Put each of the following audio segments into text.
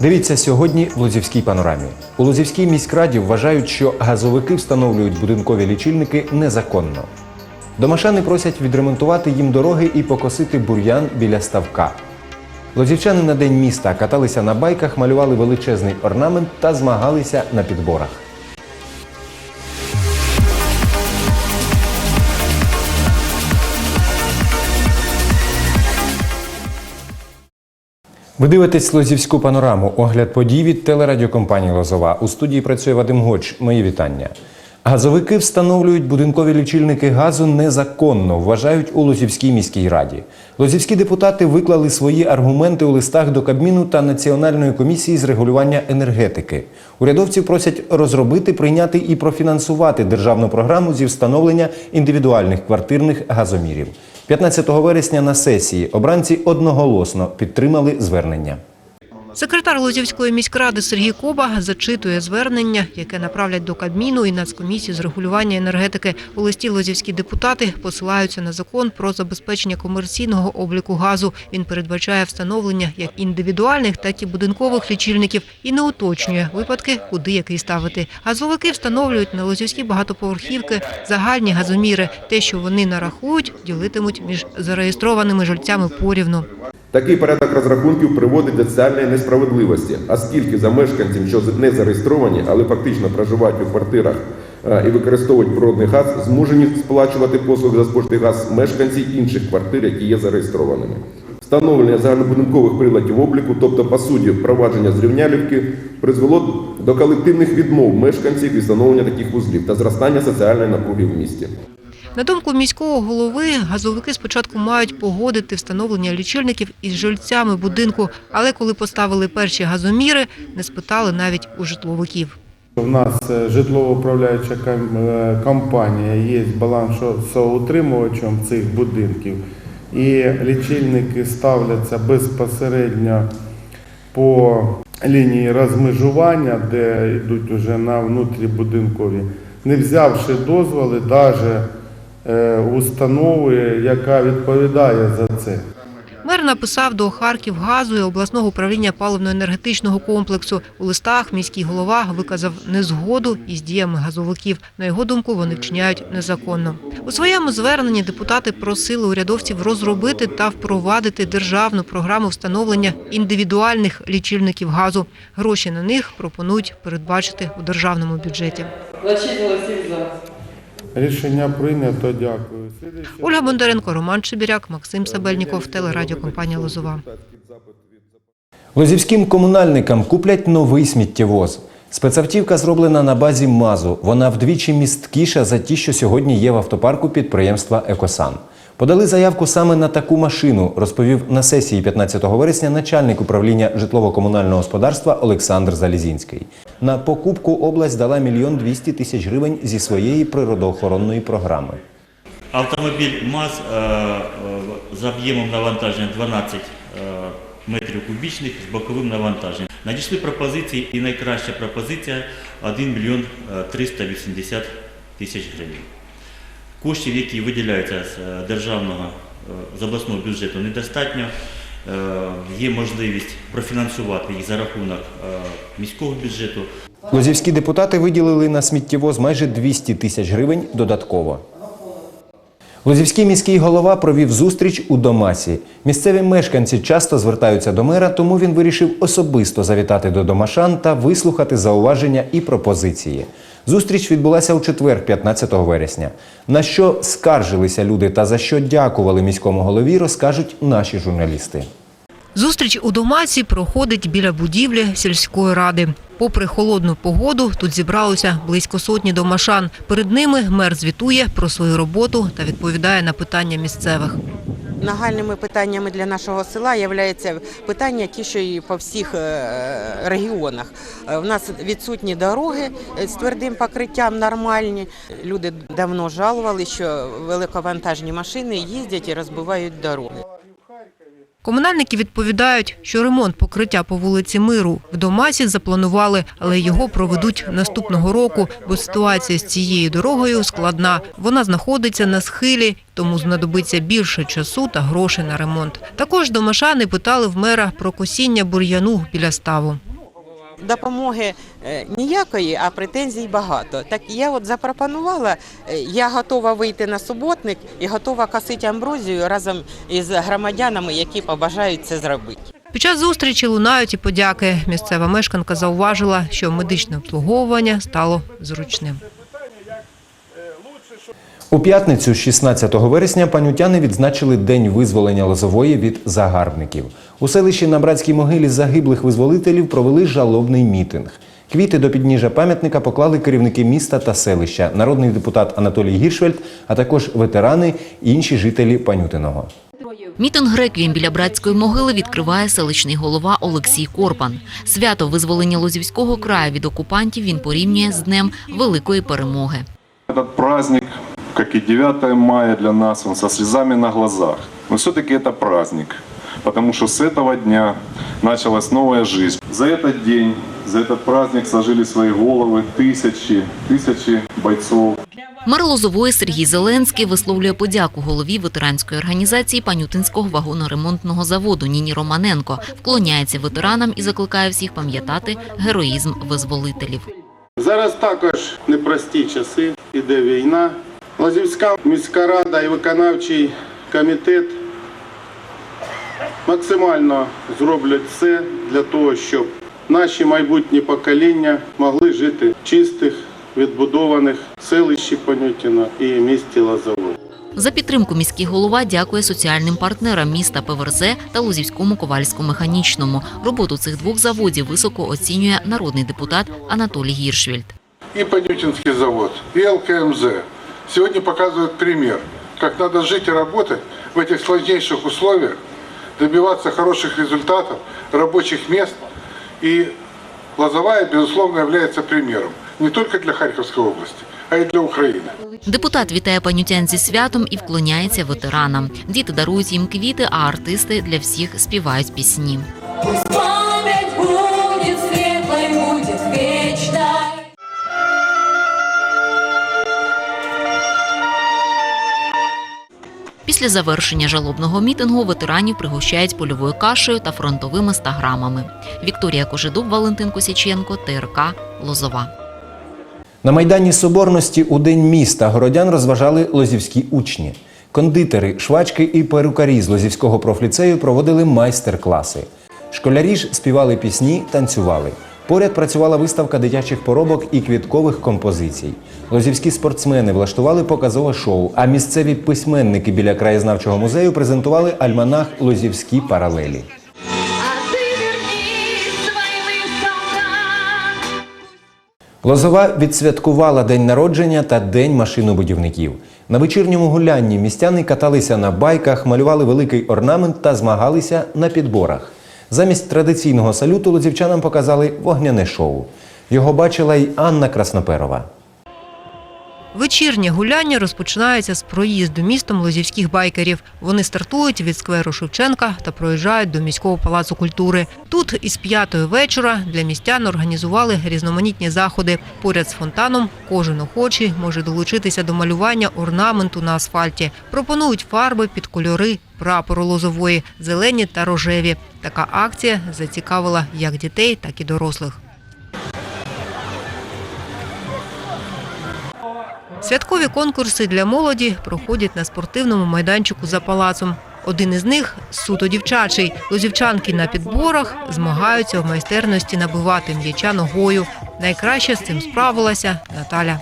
Дивіться сьогодні в Лозівській панорамі. У Лозівській міськраді вважають, що газовики встановлюють будинкові лічильники незаконно. Домашани просять відремонтувати їм дороги і покосити бур'ян біля ставка. Лозівчани на день міста каталися на байках, малювали величезний орнамент та змагалися на підборах. Ви дивитесь Лозівську панораму. Огляд подій від телерадіокомпанії Лозова. У студії працює Вадим Гоч. Мої вітання. Газовики встановлюють будинкові лічильники газу незаконно, вважають у Лозівській міській раді. Лозівські депутати виклали свої аргументи у листах до Кабміну та Національної комісії з регулювання енергетики. Урядовців просять розробити, прийняти і профінансувати державну програму зі встановлення індивідуальних квартирних газомірів. 15 вересня на сесії обранці одноголосно підтримали звернення. Секретар Лозівської міськради Сергій Коба зачитує звернення, яке направлять до Кабміну і Нацкомісії з регулювання енергетики. У листі лозівські депутати посилаються на закон про забезпечення комерційного обліку газу. Він передбачає встановлення як індивідуальних, так і будинкових лічильників і не уточнює випадки, куди який ставити. Газовики встановлюють на лозівські багатоповерхівки загальні газоміри. Те, що вони нарахують, ділитимуть між зареєстрованими жильцями порівну. Такий порядок розрахунків приводить до соціальної несправедливості, оскільки за мешканців, що не зареєстровані, але фактично проживають у квартирах е, і використовують природний газ, змушені сплачувати послуги за спожитий газ мешканці інших квартир, які є зареєстрованими. Встановлення загальнобудинкових приладів обліку, тобто по суті впровадження зрівнялівки, призвело до колективних відмов мешканців і встановлення таких вузлів та зростання соціальної напруги в місті. На думку міського голови, газовики спочатку мають погодити встановлення лічильників із жильцями будинку, але коли поставили перші газоміри, не спитали навіть у житловиків. У нас е, житлово-управляюча е, компанія є балансоутримувачем цих будинків, і лічильники ставляться безпосередньо по лінії розмежування, де йдуть вже на внутрібудинкові, не взявши дозволи навіть установи, яка відповідає за це. Мер написав до Харківгазу і обласного управління паливно-енергетичного комплексу. У листах міський голова виказав незгоду із діями газовиків. На його думку, вони вчиняють незаконно. У своєму зверненні депутати просили урядовців розробити та впровадити державну програму встановлення індивідуальних лічильників газу. Гроші на них пропонують передбачити у державному бюджеті. Значить, голосів за. Рішення прийнято. Дякую. Ольга Бондаренко, Роман Чебіряк, Максим Сабельніков, телерадіокомпанія Лозова. Лозівським комунальникам куплять новий сміттєвоз. Спецавтівка зроблена на базі МАЗу. Вона вдвічі місткіша за ті, що сьогодні є в автопарку підприємства Екосан. Подали заявку саме на таку машину, розповів на сесії 15 вересня начальник управління житлово-комунального господарства Олександр Залізінський. На покупку область дала мільйон двісті тисяч гривень зі своєї природоохоронної програми. Автомобіль МАЗ е, е, з об'ємом навантаження 12 е, метрів кубічних з боковим навантаженням. Надійшли пропозиції і найкраща пропозиція 1 мільйон е, 380 тисяч гривень. Коштів, які виділяються з державного з обласного бюджету, недостатньо. Е, Є можливість профінансувати їх за рахунок е, міського бюджету. Лозівські депутати виділили на сміттєвоз майже 200 тисяч гривень додатково. Лозівський міський голова провів зустріч у Домасі. Місцеві мешканці часто звертаються до мера, тому він вирішив особисто завітати до домашан та вислухати зауваження і пропозиції. Зустріч відбулася у четвер, 15 вересня. На що скаржилися люди та за що дякували міському голові, розкажуть наші журналісти. Зустріч у Домаці проходить біля будівлі сільської ради. Попри холодну погоду, тут зібралося близько сотні домашан. Перед ними мер звітує про свою роботу та відповідає на питання місцевих. Нагальними питаннями для нашого села є питання, які що й по всіх е, регіонах. У нас відсутні дороги е, з твердим покриттям нормальні. Люди давно жалували, що великовантажні машини їздять і розбивають дороги. Комунальники відповідають, що ремонт покриття по вулиці Миру в Домасі запланували, але його проведуть наступного року, бо ситуація з цією дорогою складна. Вона знаходиться на схилі, тому знадобиться більше часу та грошей на ремонт. Також домашани питали в мера про косіння бур'яну біля ставу. Допомоги е, ніякої, а претензій багато. Так я от запропонувала, е, я готова вийти на суботник і готова косити амброзію разом із громадянами, які побажають це зробити. Під час зустрічі лунають і подяки. Місцева мешканка зауважила, що медичне обслуговування стало зручним. У п'ятницю, 16 вересня, панютяни відзначили День визволення Лозової від загарбників. У селищі на братській могилі загиблих визволителів провели жалобний мітинг. Квіти до підніжжя пам'ятника поклали керівники міста та селища, народний депутат Анатолій Гіршвельд, а також ветерани і інші жителі Панютиного. Мітинг реквієм біля братської могили відкриває селищний голова Олексій Корпан. Свято визволення Лозівського краю від окупантів він порівнює з днем великої перемоги Этот праздник, как и 9 мая для нас, он со слезами на глазах. Но все-таки это праздник, потому что с этого дня началась новая жизнь. За этот день, за этот праздник сложили свои головы тысячи, тысячи бойцов, Мер Лозової Сергій Зеленський висловлює подяку голові ветеранської організації Панютинського вагоноремонтного заводу Ніні Романенко, вклоняється ветеранам і закликає всіх пам'ятати героїзм визволителів. Зараз також непрості часи, іде війна. Лазівська міська рада і виконавчий комітет максимально зроблять все для того, щоб наші майбутні покоління могли жити в чистих, відбудованих селищі Понютіна і місті Лазовой. За підтримку міський голова дякує соціальним партнерам міста ПВРЗ та Лозівському ковальсько-механічному. Роботу цих двох заводів високо оцінює народний депутат Анатолій Гіршвельд. и Понютинский завод, и ЛКМЗ сегодня показывают пример, как надо жить и работать в этих сложнейших условиях, добиваться хороших результатов, рабочих мест. И Лозовая, безусловно, является примером не только для Харьковской области, а и для Украины. Депутат вітає панютян зі святом і вклоняється ветеранам. Діти дарують їм квіти, а артисти для всіх співають пісні. Після завершення жалобного мітингу ветеранів пригощають польовою кашею та фронтовими 100 грамами. Вікторія Кожедуб, Валентин Косяченко, ТРК Лозова. На Майдані Соборності у День міста городян розважали лозівські учні. Кондитери, швачки і перукарі з Лозівського профліцею проводили майстер-класи. Школярі ж співали пісні, танцювали. Поряд працювала виставка дитячих поробок і квіткових композицій. Лозівські спортсмени влаштували показове шоу, а місцеві письменники біля краєзнавчого музею презентували альманах Лозівські паралелі. Лозова відсвяткувала день народження та день машинобудівників. На вечірньому гулянні містяни каталися на байках, малювали великий орнамент та змагалися на підборах. Замість традиційного салюту лозівчанам показали вогняне шоу. Його бачила й Анна Красноперова. Вечірнє гуляння розпочинається з проїзду містом лозівських байкерів. Вони стартують від скверу Шевченка та проїжджають до міського палацу культури. Тут із п'ятої вечора для містян організували різноманітні заходи. Поряд з фонтаном кожен охочий може долучитися до малювання орнаменту на асфальті. Пропонують фарби під кольори прапору лозової, зелені та рожеві. Така акція зацікавила як дітей, так і дорослих. Святкові конкурси для молоді проходять на спортивному майданчику за палацом. Один із них суто дівчачий. Лозівчанки на підборах змагаються в майстерності набивати м'яча ногою. Найкраще з цим справилася Наталя.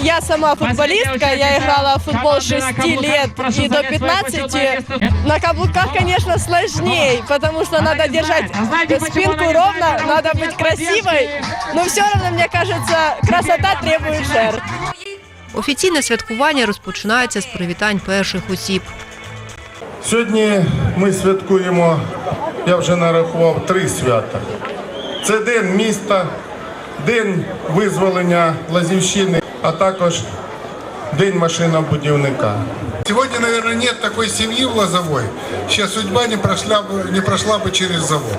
Я сама футболистка, я играла в футбол с 6 лет и до 15. На каблуках, конечно, сложнее, потому что надо держать спинку ровно, надо быть красивой. Но все равно, мне кажется, красота требует жертв. Офіційне святкування розпочинається з привітань перших осіб. Сьогодні ми святкуємо, я вже нарахував три свята. Це День міста, День визволення Лазівщини, а також День машинобудівника. Сегодня, наверное, нет такой семьи в Лозовой, чья судьба не прошла бы, не прошла бы через завод.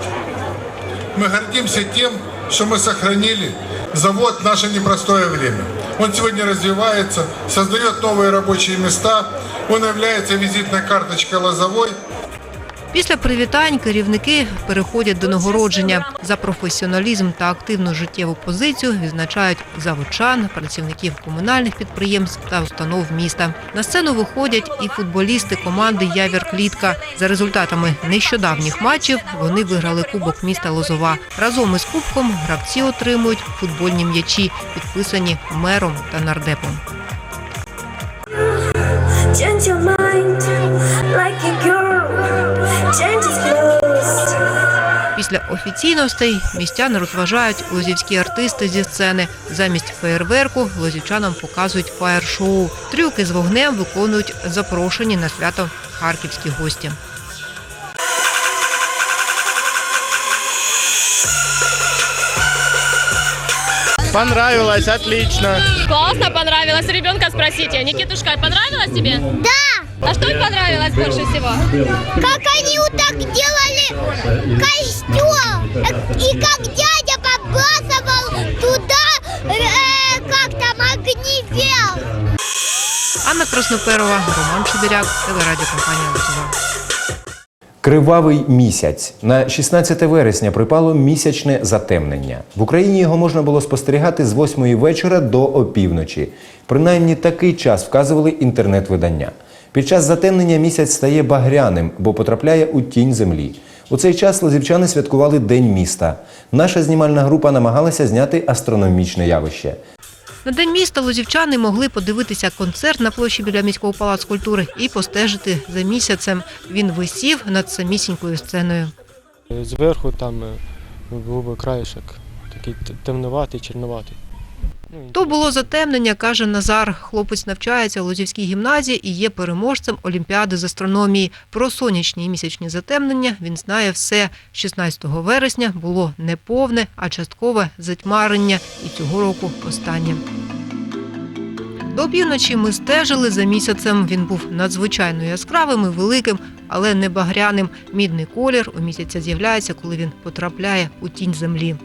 Мы гордимся тем, что мы сохранили завод в наше непростое время. Он сегодня развивается, создает новые рабочие места, он является визитной карточкой Лозовой. Після привітань керівники переходять до нагородження за професіоналізм та активну життєву позицію. Відзначають заводчан, працівників комунальних підприємств та установ міста. На сцену виходять і футболісти команди Явір Клітка. За результатами нещодавніх матчів вони виграли кубок міста Лозова. Разом із кубком гравці отримують футбольні м'ячі, підписані мером та нардепом. Після офіційностей містян розважають лозівські артисти зі сцени. Замість феєрверку лозівчанам показують фаєр-шоу. Трюки з вогнем виконують запрошені на свято харківські гості. Понравилось, отлично. Классно понравилось. Ребенка спросите. Никитушка, понравилось тебе? Да. А что понравилось больше всего? Как они так делали костюм. И как дядя побрасывал туда, э, как там огневел. Анна Красноперова, Роман Чебіряк, телерадіокомпанія «Лозова». Кривавий місяць на 16 вересня припало місячне затемнення. В Україні його можна було спостерігати з 8 вечора до опівночі. Принаймні такий час вказували інтернет-видання. Під час затемнення місяць стає багряним, бо потрапляє у тінь землі. У цей час лозівчани святкували День міста. Наша знімальна група намагалася зняти астрономічне явище. На день міста лозівчани могли подивитися концерт на площі біля міського палацу культури і постежити за місяцем. Він висів над самісінькою сценою. Зверху там е, був би краєшок, такий темнуватий, чорнуватий. Ну, То було затемнення, каже Назар. Хлопець навчається у Лозівській гімназії і є переможцем Олімпіади з астрономії. Про сонячні і місячні затемнення він знає все. 16 вересня було не повне, а часткове затьмарення. І цього року останнє. До півночі ми стежили за місяцем. Він був надзвичайно яскравим і великим, але не багряним. Мідний колір у місяця з'являється, коли він потрапляє у тінь землі.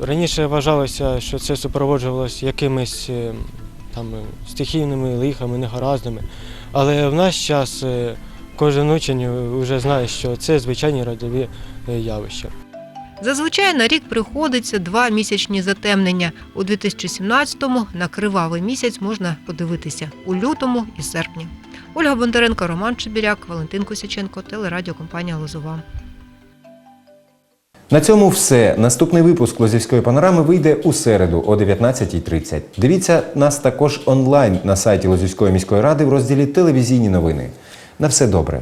Раніше вважалося, що це супроводжувалося якимись е, там стихійними лихами, негараздами. Але в наш час е, кожен учень вже знає, що це звичайні радіові е, явища. Зазвичай на рік приходиться два місячні затемнення. У 2017-му на кривавий місяць можна подивитися у лютому і серпні. Ольга Бондаренко, Роман Чебіряк, Валентин Косяченко, телерадіокомпанія Лозова. На цьому все. Наступний випуск Лозівської панорами вийде у середу о 19.30. Дивіться нас також онлайн на сайті Лозівської міської ради в розділі Телевізійні новини. На все добре.